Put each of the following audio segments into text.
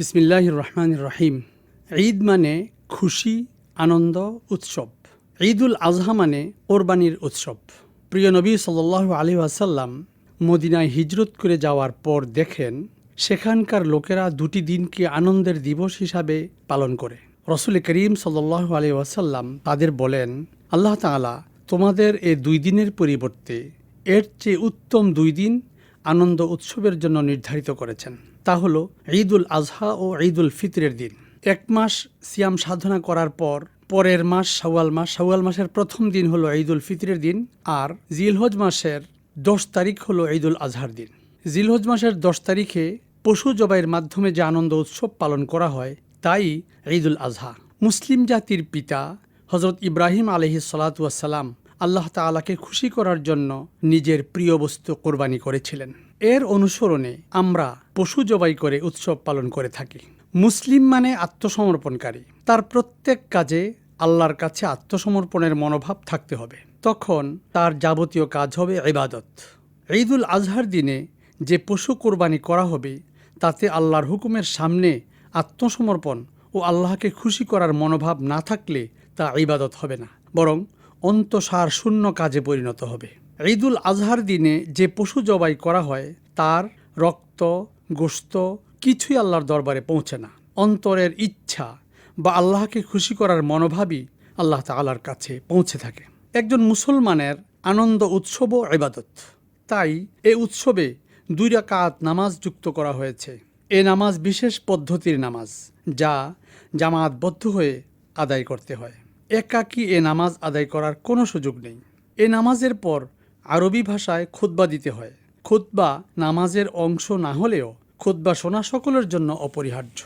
বিসমিল্লাহ রহমান রহিম ঈদ মানে খুশি, আনন্দ, উৎসব। ঈদুল আজহা মানে কোরবানির উৎসব। প্রিয় নবী সাল আলী আসাল্লাম মদিনায় হিজরত করে যাওয়ার পর দেখেন, সেখানকার লোকেরা দুটি দিনকে আনন্দের দিবস হিসাবে পালন করে। রসুল করিম সাল্লাহ আলী ওয়াসাল্লাম তাদের বলেন, আল্লাহ তাআলা তোমাদের এ দুই দিনের পরিবর্তে এর চেয়ে উত্তম দুই দিন আনন্দ উৎসবের জন্য নির্ধারিত করেছেন। তা হল ঈদুল আজহা ও ঈদুল ফিতরের দিন। এক মাস সিয়াম সাধনা করার পর, পরের মাস শাওয়াল মাস। শাওয়াল মাসের প্রথম দিন হলো ঈদুল ফিতরের দিন আর জিলহজ মাসের দশ তারিখ হলো ঈদুল আজহার দিন। জিলহজ মাসের দশ তারিখে পশু জবাইয়ের মাধ্যমে যে আনন্দ উৎসব পালন করা হয়, তাই ঈদুল আজহা। মুসলিম জাতির পিতা হজরত ইব্রাহিম আলহি সালাতাম আল্লাহ তালাকে খুশি করার জন্য নিজের প্রিয় বস্তু কোরবানি করেছিলেন। এর অনুসরণে আমরা পশু জবাই করে উৎসব পালন করে থাকি। মুসলিম মানে আত্মসমর্পণকারী। তার প্রত্যেক কাজে আল্লাহর কাছে আত্মসমর্পণের মনোভাব থাকতে হবে। তখন তার যাবতীয় কাজ হবে ইবাদত। ঈদুল আজহার দিনে যে পশু কোরবানি করা হবে, তাতে আল্লাহর হুকুমের সামনে আত্মসমর্পণ ও আল্লাহকে খুশি করার মনোভাব না থাকলে তা ইবাদত হবে না, বরং অন্তঃসার শূন্য কাজে পরিণত হবে। ঈদুল আজহার দিনে যে পশু জবাই করা হয়, তার রক্ত গোস্ত কিছুই আল্লাহর দরবারে পৌঁছে না। অন্তরের ইচ্ছা বা আল্লাহকে খুশি করার মনোভাবই আল্লাহ তালার কাছে পৌঁছে থাকে। একজন মুসলমানের আনন্দ উৎসবও ইবাদত। তাই এ উৎসবে দুই রাকাত নামাজ যুক্ত করা হয়েছে। এ নামাজ বিশেষ পদ্ধতির নামাজ, যা জামাতবদ্ধ হয়ে আদায় করতে হয়। একাকী এ নামাজ আদায় করার কোনো সুযোগ নেই। এ নামাজের পর আরবি ভাষায় খুতবা দিতে হয়। খুতবা নামাজের অংশ না হলেও খুতবা শোনা সকলের জন্য অপরিহার্য।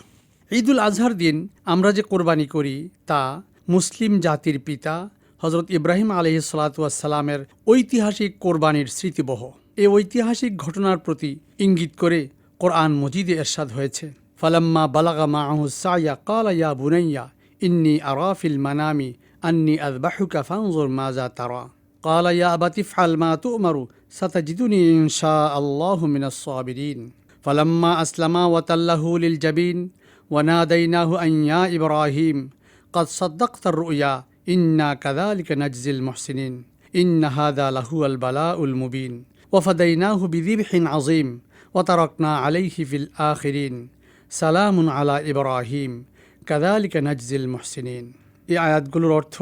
ঈদুল আজহার দিন আমরা যে কোরবানি করি তা মুসলিম জাতির পিতা হজরত ইব্রাহিম আলহি সালাতামের ঐতিহাসিক কোরবানির স্মৃতিবহ। এই ঐতিহাসিক ঘটনার প্রতি ইঙ্গিত করে কোরআন মজিদে এরশাদ হয়েছে। ফালাম্মা বালাগা মাহু সায়া কালা ইয়া বুনাইয়া, ইন্নি আরাফিল মানামি আন্নি আদবাহুকা ফানজুর মাজা তারা। قال يا أبت افعل ما تؤمر ستجدني إن شاء الله من الصابرين فلما أسلما وتله للجبين وناديناه أن يا إبراهيم قد صدقت الرؤيا إنا كذلك نجزي المحسنين إن هذا لهو البلاء المبين وفديناه بذبح عظيم وتركنا عليه في الآخرين سلام على إبراهيم কাদালিকা নাজজিল মহসিনিন এই আয়াতগুলোর অর্থ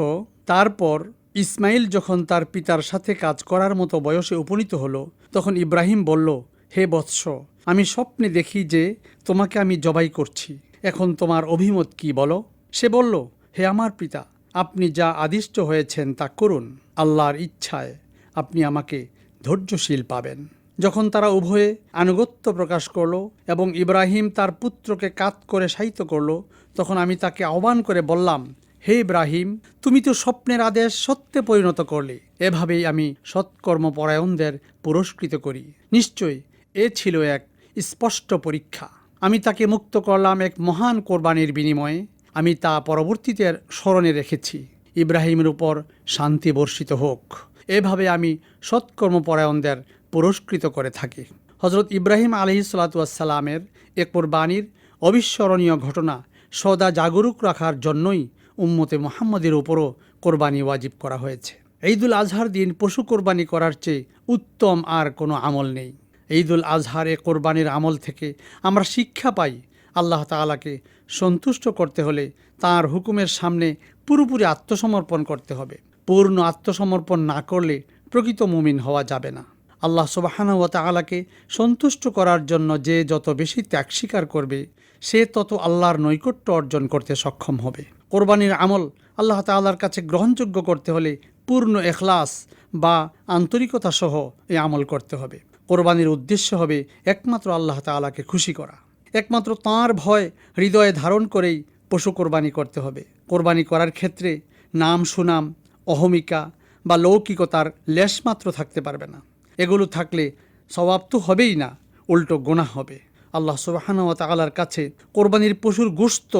তারপর ইসমাইল যখন তার পিতার সাথে কাজ করার মতো বয়সে উপনীত হলো, তখন ইব্রাহিম বলল, হে বৎস, আমি স্বপ্নে দেখি যে তোমাকে আমি জবাই করছি। এখন তোমার অভিমত কি বলো? সে বলল, হে আমার পিতা, আপনি যা আদিষ্ট হয়েছেন তা করুন। আল্লাহর ইচ্ছায় আপনি আমাকে ধৈর্যশীল পাবেন। যখন তারা উভয়ে আনুগত্য প্রকাশ করল এবং ইব্রাহিম তার পুত্রকে কাত করে সাহিত্য করল, তখন আমি তাকে আহ্বান করে বললাম হে ইব্রাহিম, তুমি তো স্বপ্নের আদেশ সত্যে পরিণত করলে। এভাবেই আমি সৎকর্মপরায়ণদের পুরস্কৃত করি। নিশ্চয়ই এ ছিল এক স্পষ্ট পরীক্ষা। আমি তাকে মুক্ত করলাম এক মহান কোরবানির বিনিময়ে। আমি তা পরবর্তীতে স্মরণে রেখেছি। ইব্রাহিমের উপর শান্তি বর্ষিত হোক। এভাবে আমি সৎকর্মপরায়ণদের পুরস্কৃত করে থাকি। হজরত ইব্রাহিম আলহি সালাতামের এ কোরবানির অবিস্মরণীয় ঘটনা সদা জাগরুক রাখার জন্যই উম্মতে মোহাম্মদের ওপরও কোরবানি ওয়াজিব করা হয়েছে। ঈদুল আজহার দিন পশু কোরবানি করার চেয়ে উত্তম আর কোনো আমল নেই। ঈদুল আজহার এ কোরবানির আমল থেকে আমরা শিক্ষা পাই আল্লাহ তালাকে সন্তুষ্ট করতে হলে তার হুকুমের সামনে পুরোপুরি আত্মসমর্পণ করতে হবে। পূর্ণ আত্মসমর্পণ না করলে প্রকৃত মুমিন হওয়া যাবে না। আল্লাহ সুবাহানা ওয়া তালাকে সন্তুষ্ট করার জন্য যে যত বেশি ত্যাগ স্বীকার করবে, সে তত আল্লাহর নৈকট্য অর্জন করতে সক্ষম হবে। কোরবানির আমল আল্লাহ তাল্লার কাছে গ্রহণযোগ্য করতে হলে পূর্ণ এখলাস বা আন্তরিকতা সহ এ আমল করতে হবে। কোরবানির উদ্দেশ্য হবে একমাত্র আল্লাহ তালাকে খুশি করা। একমাত্র তাঁর ভয় হৃদয়ে ধারণ করেই পশু কোরবানি করতে হবে। কোরবানি করার ক্ষেত্রে নাম, সুনাম, অহমিকা বা লৌকিকতার লেশমাত্র থাকতে পারবে না। এগুলো থাকলে স্বভাব তো হবেই না, উল্টো গোনা হবে। আল্লাহ সুবাহানুয়া তালার কাছে কোরবানির পশুর গোস্ত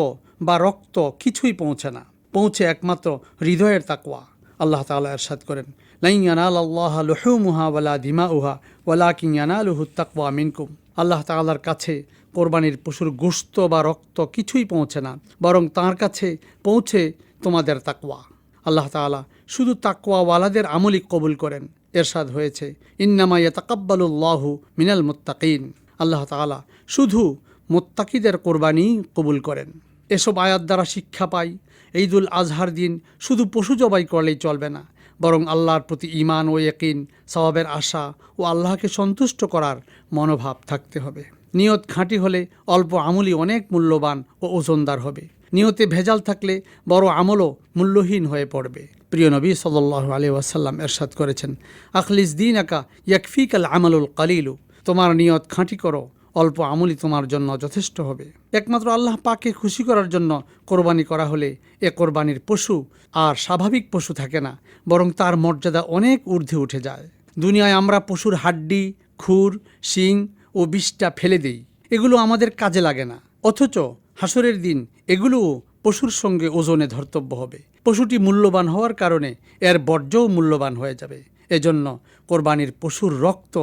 বা রক্ত কিছুই পৌঁছে না। পৌঁছে একমাত্র হৃদয়ের তাকওয়া। আল্লাহ তালা এরশাদ করেন লাইয়ানাল আল্লাহ লুহুমুহা ওয়ালা দিমা উহা ওয়ালা কিয়ানালুহু তাকওয়া মিনকুম। আল্লাহ তালার কাছে কোরবানির পশুর গোস্ত বা রক্ত কিছুই পৌঁছে না, বরং তার কাছে পৌঁছে তোমাদের তাকওয়া। আল্লাহ তাআলা শুধু তাকওয়াওয়ালাদের আমলই কবুল করেন। এরশাদ হয়েছে, ইন্নামা ইয়াতাকাব্বালুল্লাহু মিনাল মুত্তাকিন। আল্লাহ তাআলা শুধু মোত্তাকিদের কোরবানি কবুল করেন। এসব আয়াত দ্বারা শিক্ষা পাই। ঈদুল আজহার দিন শুধু পশু জবাই করলেই চলবে না, বরং আল্লাহর প্রতি ঈমান ও একিন সওয়াবের আশা ও আল্লাহকে সন্তুষ্ট করার মনোভাব থাকতে হবে। নিয়ত খাঁটি হলে অল্প আমলই অনেক মূল্যবান ও ওজনদার হবে। নিয়তে ভেজাল থাকলে বড় আমলও মূল্যহীন হয়ে পড়বে। প্রিয় নবী সাল্লাহ আলী ওয়াসাল্লাম এরশাদ করেছেন, আখলিস দিন আকা ইয়াকফিক আল আমালুল কালিলু তোমার নিয়ত খাঁটি করো অল্প আমলই তোমার জন্য যথেষ্ট হবে। একমাত্র আল্লাহ পাকে খুশি করার জন্য কোরবানি করা হলে এ কোরবানির পশু আর স্বাভাবিক পশু থাকে না, বরং তার মর্যাদা অনেক ঊর্ধ্বে উঠে যায়। দুনিয়ায় আমরা পশুর হাড্ডি, খুর, শিং ও বিষটা ফেলে দেই, এগুলো আমাদের কাজে লাগে না। অথচ হাসরের দিন এগুলোও পশুর সঙ্গে ওজনে ধর্তব্য হবে। পশুটি মূল্যবান হওয়ার কারণে এর বর্জ্যও মূল্যবান হয়ে যাবে। এজন্য কোরবানির পশুর রক্ত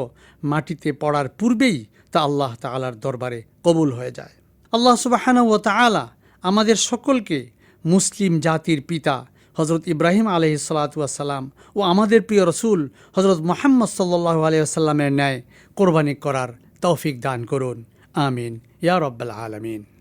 মাটিতে পড়ার পূর্বেই তা আল্লাহ তালার দরবারে কবুল হয়ে যায়। আল্লাহ সুবাহানা ও তালা আমাদের সকলকে মুসলিম জাতির পিতা হজরত ইব্রাহিম আলহি সালাতাম ও আমাদের প্রিয় রসুল হজরত মোহাম্মদ সাল্লাহ আলহিহাল্লামের ন্যায় কোরবানি করার তৌফিক দান করুন। আমিন। ইয়া রব্বাল আলমিন।